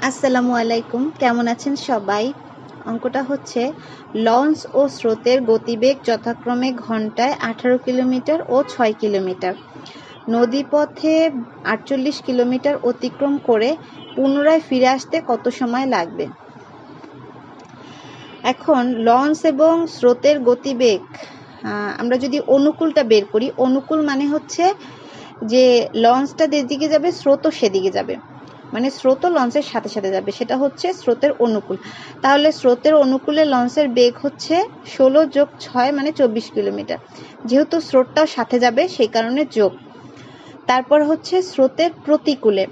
আসসালামু আলাইকুম। কেমন আছেন সবাই? অঙ্কটা হচ্ছে, লঞ্চ ও স্রোতের গতিবেগ যথাক্রমে ঘন্টায় আঠারো কিলোমিটার ও ছয় কিলোমিটার। নদীপথে আটচল্লিশ কিলোমিটার অতিক্রম করে পুনরায় ফিরে আসতে কত সময় লাগবে? এখন, লঞ্চ এবং স্রোতের গতিবেগ আমরা যদি অনুকূলটা বের করি, অনুকূল মানে হচ্ছে যে লঞ্চটা যেদিকে যাবে, স্রোতও সেদিকে যাবে। মানে স্রোতও লঞ্চের সাথে সাথে যাবে, সেটা হচ্ছে স্রোতের অনুকূল। তাহলে স্রোতের অনুকূলে লঞ্চের বেগ হচ্ছে ষোলো যোগ ছয় মানে চব্বিশ কিলোমিটার। যেহেতু স্রোতটাও সাথে যাবে, সেই কারণে যোগ। তারপর হচ্ছে স্রোতের প্রতিকূলে।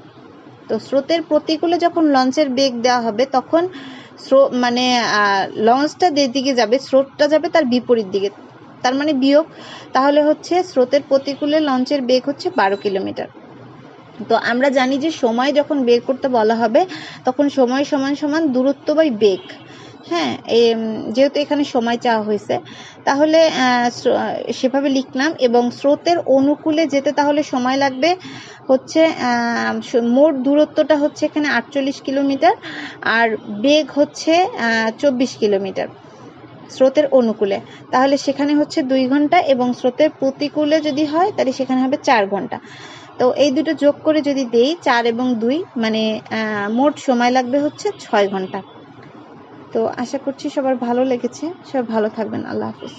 তো স্রোতের প্রতিকূলে যখন লঞ্চের বেগ দেওয়া হবে, তখন মানে লঞ্চটা যেদিকে যাবে, স্রোতটা যাবে তার বিপরীত দিকে। তার মানে বিয়োগ। তাহলে হচ্ছে স্রোতের প্রতিকূলে লঞ্চের বেগ হচ্ছে বারো কিলোমিটার। তো আমরা জানি যে সময় যখন বের করতে বলা হবে, তখন সময় সমান সমান দূরত্ব বাই বেগ। হ্যাঁ যেহেতু এখানে সময় চাওয়া হয়েছে, তাহলে সেভাবে লিখলাম এবং স্রোতের অনুকূলে যেতে তাহলে সময় লাগবে হচ্ছে মোট দূরত্বটা হচ্ছে এখানে আটচল্লিশ কিলোমিটার আর বেগ হচ্ছে চব্বিশ কিলোমিটার স্রোতের অনুকূলে। তাহলে সেখানে হচ্ছে দুই ঘণ্টা এবং স্রোতের প্রতিকূলে যদি হয়, তাহলে সেখানে হবে চার ঘণ্টা। তো এই দুটো যোগ করে যদি দেই চার এবং দুই মানে মোট সময় লাগবে হচ্ছে ছয় ঘণ্টা। তো আশা করছি সবার ভালো লেগেছে। সবাই ভালো থাকবেন। আল্লাহ হাফিজ।